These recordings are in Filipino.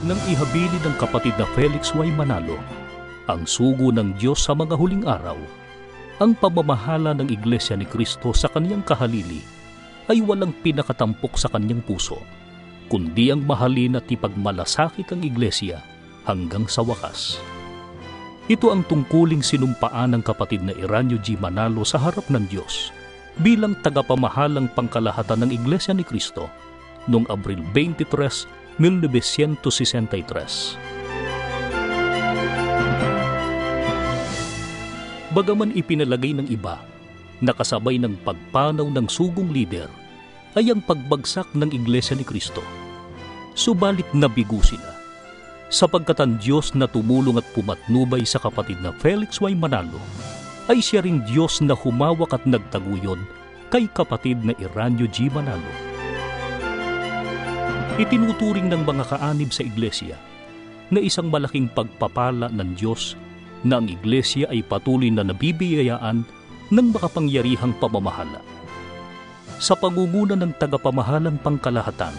nang ihabili ng kapatid na Felix Y. Manalo ang sugo ng Diyos sa mga huling araw, ang pamamahala ng Iglesia ni Kristo sa kaniyang kahalili ay walang pinakatampok sa kaniyang puso, kundi ang mahalin at ipagmalasakit ang Iglesia hanggang sa wakas. Ito ang tungkuling sinumpaan ng kapatid na Iranyo G. Manalo sa harap ng Diyos bilang tagapamahalang pangkalahatan ng Iglesia ni Kristo noong Abril 23, 1963. Bagaman ipinalagay ng iba na kasabay ng pagpanaw ng sugong lider ay ang pagbagsak ng Iglesia ni Kristo. Subalit nabigo sila sapagkat ang Diyos na tumulong at pumatnubay sa kapatid na Felix Y. Manalo ay siya ring Diyos na humawak at nagtaguyod kay kapatid na Iranyo G. Manalo. Itinuturing ng mga kaanib sa iglesia na isang malaking pagpapala ng Diyos na ang iglesia ay patuloy na nabibiyayaan ng makapangyarihang pamamahala. Sa pangunguna ng tagapamahalang pangkalahatan,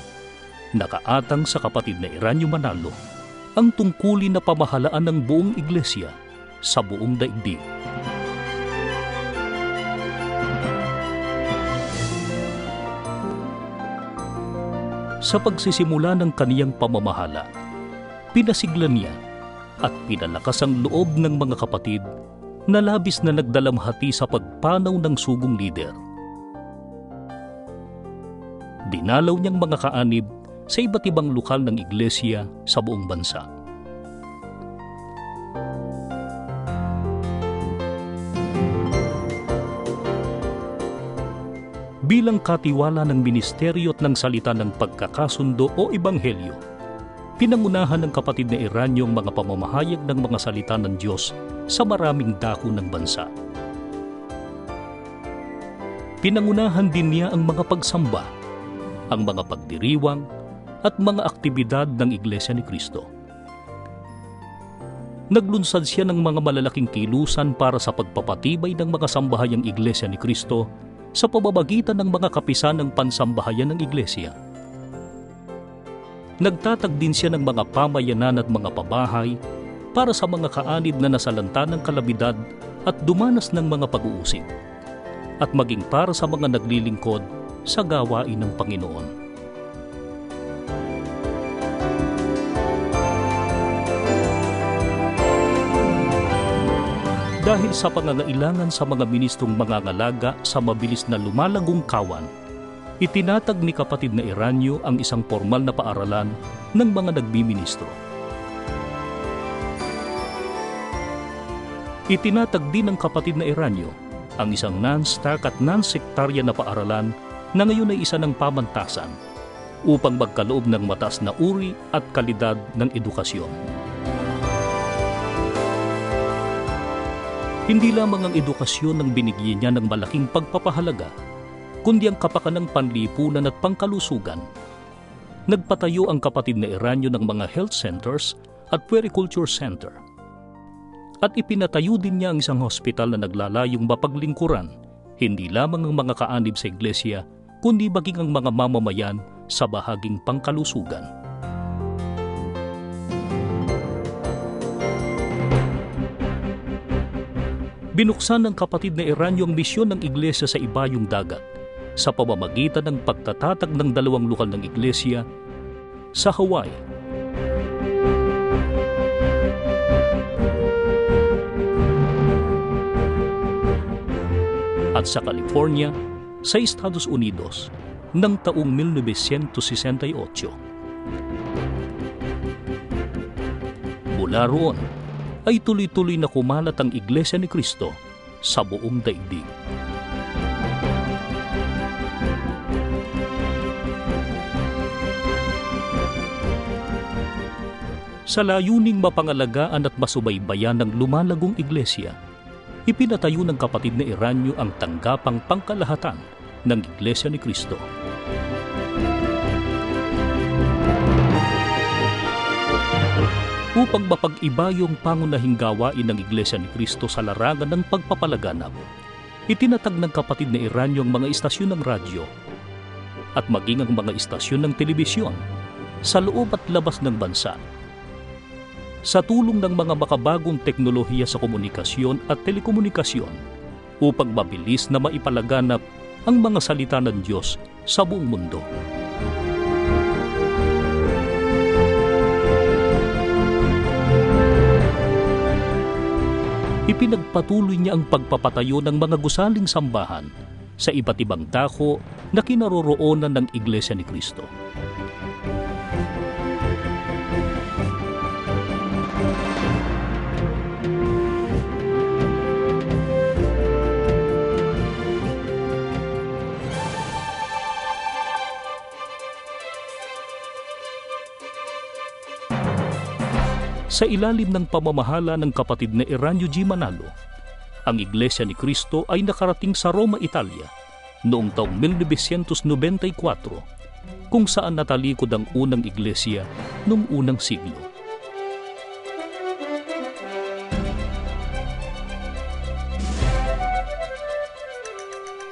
nakaatang sa kapatid na Iranyo Manalo ang tungkulin na pamahalaan ng buong iglesia sa buong daigdig. Sa pagsisimula ng kaniyang pamamahala, pinasiglan niya at pinalakas ang loob ng mga kapatid na labis na nagdalamhati sa pagpanaw ng sugong lider. Dinalaw niyang mga kaanib sa iba't ibang lokal ng iglesia sa buong bansa. Bilang katiwala ng ministeryo at ng salita ng pagkakasundo o ebanghelyo. Pinangunahan ng kapatid na Iranyo ang mga pamamahayag ng mga salita ng Diyos sa maraming dako ng bansa. Pinangunahan din niya ang mga pagsamba, ang mga pagdiriwang, at mga aktibidad ng Iglesia ni Kristo. Naglunsad siya ng mga malalaking kilusan para sa pagpapatibay ng mga sambahayang Iglesia ni Kristo sa pamamagitan ng mga kapisan ng pansambahayan ng iglesia. Nagtatag din siya ng mga pamayanan at mga pabahay para sa mga kaanib na nasalanta ng kalabidad at dumanas ng mga pag-uusip at maging para sa mga naglilingkod sa gawain ng Panginoon. Dahil sa pangangailangan sa mga ministrong mangangalaga sa mabilis na lumalagong kawan, itinatag ni kapatid na Iranyo ang isang formal na paaralan ng mga nagbiministro. Itinatag din ng kapatid na Iranyo ang isang non-stark at non-sectarian na paaralan na ngayon ay isa ng pamantasan upang magkaloob ng mataas na uri at kalidad ng edukasyon. Hindi lamang ang edukasyon ang binigyan niya ng malaking pagpapahalaga, kundi ang kapakanang panlipunan at pangkalusugan. Nagpatayo ang kapatid na Iranyo ng mga health centers at puericulture center. At ipinatayo din niya ang isang hospital na naglalayong mapaglingkuran, hindi lamang ang mga kaanib sa iglesia, kundi maging ang mga mamamayan sa bahaging pangkalusugan. Binuksan ng kapatid na Iranyo ang misyon ng iglesia sa ibayong dagat sa pamamagitan ng pagtatatag ng dalawang lokal ng iglesia sa Hawaii. At sa California, sa Estados Unidos, ng taong 1968. Mula roon, ay tuloy-tuloy na kumalat ang Iglesia ni Kristo sa buong daigdig. Sa layuning mapangalagaan at masubaybayan ng lumalagong iglesia, ipinatayo ng kapatid na Iranyo ang tanggapang pangkalahatan ng Iglesia ni Kristo. Upang mapag-iba yung pangunahing gawain ng Iglesia ni Kristo sa larangan ng pagpapalaganap. Itinatag ng kapatid na Iranyo ang mga istasyon ng radyo at maging ang mga istasyon ng telebisyon sa loob at labas ng bansa. Sa tulong ng mga makabagong teknolohiya sa komunikasyon at telekomunikasyon upang mabilis na maipalaganap ang mga salita ng Diyos sa buong mundo. Ipinagpatuloy niya ang pagpapatayo ng mga gusaling sambahan sa iba't ibang dako na kinaroroonan ng Iglesia ni Kristo. Sa ilalim ng pamamahala ng kapatid na Eranio G. Manalo, ang Iglesia ni Cristo ay nakarating sa Roma, Italia noong taong 1994 kung saan natalikod ang unang iglesia noong unang siglo.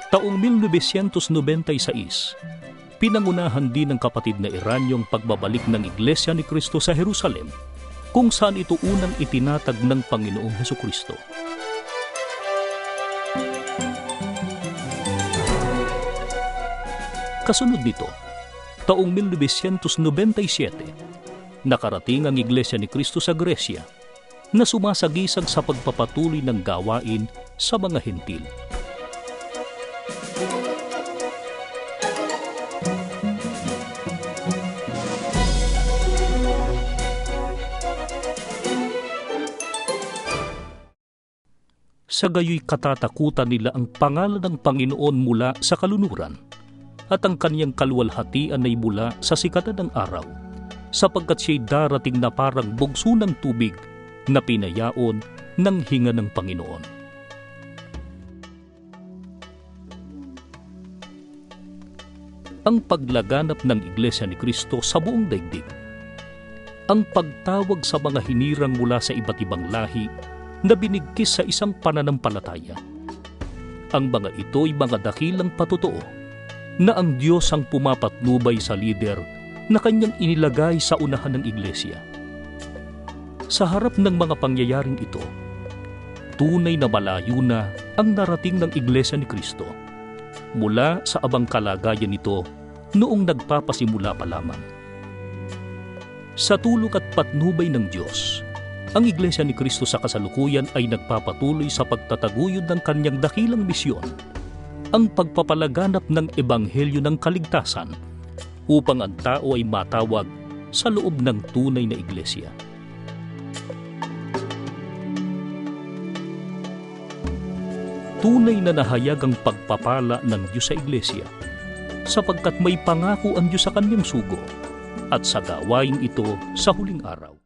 Taong 1996, pinangunahan din ng kapatid na Eranyo ang pagbabalik ng Iglesia ni Cristo sa Jerusalem kung saan ito unang itinatag ng Panginoong Heso Kristo. Kasunod nito, taong 1997, nakarating ang Iglesia ni Cristo sa Gresya na sumasagisag sa pagpapatuloy ng gawain sa mga hentil. Sa gayoy katatakutan nila ang pangalan ng Panginoon mula sa kalunuran at ang kaniyang kalwalhatian ay mula sa sikatan ng araw sapagkat siya'y darating na parang bugso ng tubig na pinayaon ng hinga ng Panginoon. Ang paglaganap ng Iglesia ni Kristo sa buong daigdig. Ang pagtawag sa mga hinirang mula sa iba't ibang lahi na binigkis sa isang pananampalataya. Ang mga ito ay mga dakilang patotoo na ang Diyos ang pumapatnubay sa lider na kanyang inilagay sa unahan ng iglesia. Sa harap ng mga pangyayaring ito, tunay na malayo na ang narating ng iglesia ni Kristo mula sa abang kalagayan nito noong nagpapasimula pa lamang. Sa tulong at patnubay ng Diyos, ang Iglesia ni Kristo sa kasalukuyan ay nagpapatuloy sa pagtataguyod ng kanyang dakilang misyon, ang pagpapalaganap ng Ebanghelyo ng Kaligtasan upang ang tao ay matawag sa loob ng tunay na Iglesia. Tunay na nahayag ang pagpapala ng Diyos sa Iglesia sapagkat may pangako ang Diyos sa kanyang sugo at sa gawain ito sa huling araw.